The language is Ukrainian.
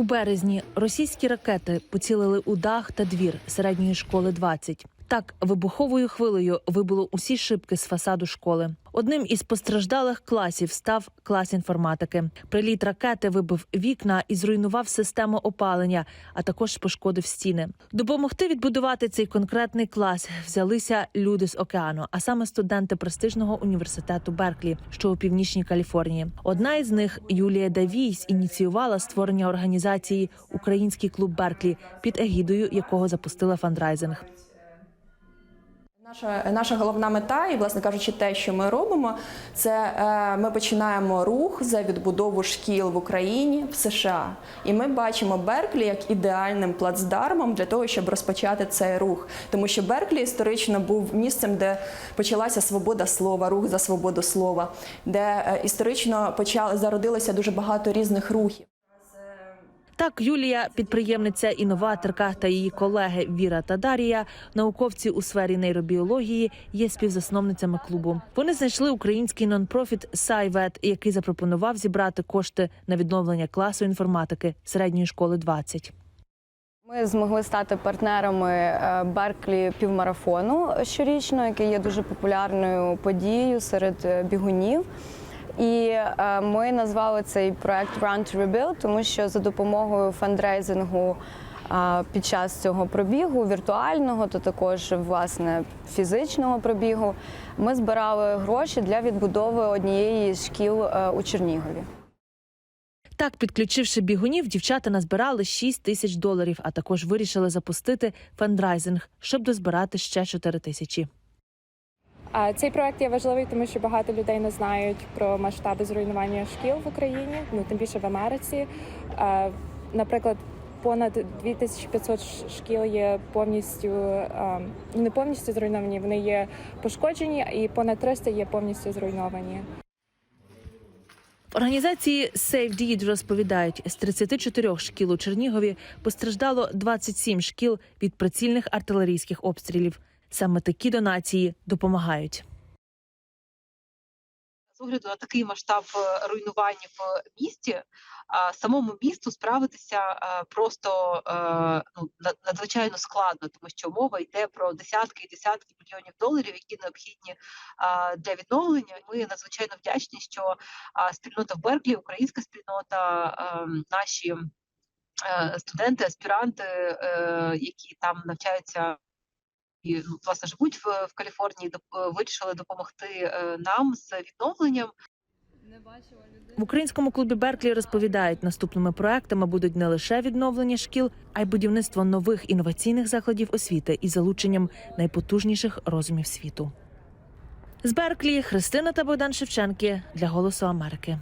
У березні російські ракети поцілили у дах та двір середньої школи 20. Так, вибуховою хвилею вибило усі шибки з фасаду школи. Одним із постраждалих класів став клас інформатики. Приліт ракети вибив вікна і зруйнував систему опалення, а також пошкодив стіни. Допомогти відбудувати цей конкретний клас взялися люди з океану, а саме студенти престижного університету Берклі, що у північній Каліфорнії. Одна із них Юлія Давійсь ініціювала створення організації Український клуб Берклі, під егідою якого запустила фандрайзинг. Наша наша головна мета, і власне кажучи, те, що ми робимо, це е, ми починаємо рух за відбудову шкіл в Україні в США. І ми бачимо Берклі як ідеальним плацдармом для того, щоб розпочати цей рух. Тому що Берклі історично був місцем, де почалася свобода слова, рух за свободу слова, де е, історично почали зародилося дуже багато різних рухів. Так, Юлія, підприємниця, інноваторка та її колеги Віра та Дарія, науковці у сфері нейробіології, є співзасновницями клубу. Вони знайшли український нонпрофіт Сайвет, який запропонував зібрати кошти на відновлення класу інформатики середньої школи 20. Ми змогли стати партнерами Берклі півмарафону щорічно, який є дуже популярною подією серед е, бігунів. І е, ми назвали цей проект Run to Rebuild, тому що за допомогою фандрейзингу е, під час цього пробігу, віртуального, то також власне фізичного пробігу, ми збирали гроші для відбудови однієї з шкіл е, у Чернігові. Так, підключивши бігунів, дівчата назбирали 6 тисяч доларів, а також вирішили запустити фандрайзинг, щоб дозбирати ще 4 тисячі. А Цей проект є важливий, тому що багато людей не знають про масштаби зруйнування шкіл в Україні, ну тим більше в Америці. Наприклад, понад 2500 ш- шкіл є повністю ну, не повністю зруйновані, вони є пошкоджені, і понад 300 є повністю зруйновані. В організації Save Deed розповідають, з 34 шкіл у Чернігові постраждало 27 шкіл від прицільних артилерійських обстрілів. Саме такі донації допомагають. з огляду на такий масштаб е, руйнувань в місті, а, самому місту справитися е, просто е, ну, надзвичайно складно, тому що мова йде про десятки і десятки мільйонів доларів, які необхідні для відновлення. Ми надзвичайно вдячні, що спільнота в Берклі, українська спільнота, наші е, студенти, аспіранти, е, які там навчаються і ну, власне живуть в, в Каліфорнії, доп- е, вирішили допомогти е, нам з відновленням. В українському клубі Берклі розповідають, наступними проектами будуть не лише відновлення шкіл, а й будівництво нових інноваційних закладів освіти із залученням найпотужніших розумів світу. З Берклі Христина та Богдан Шевченки для Голосу Америки.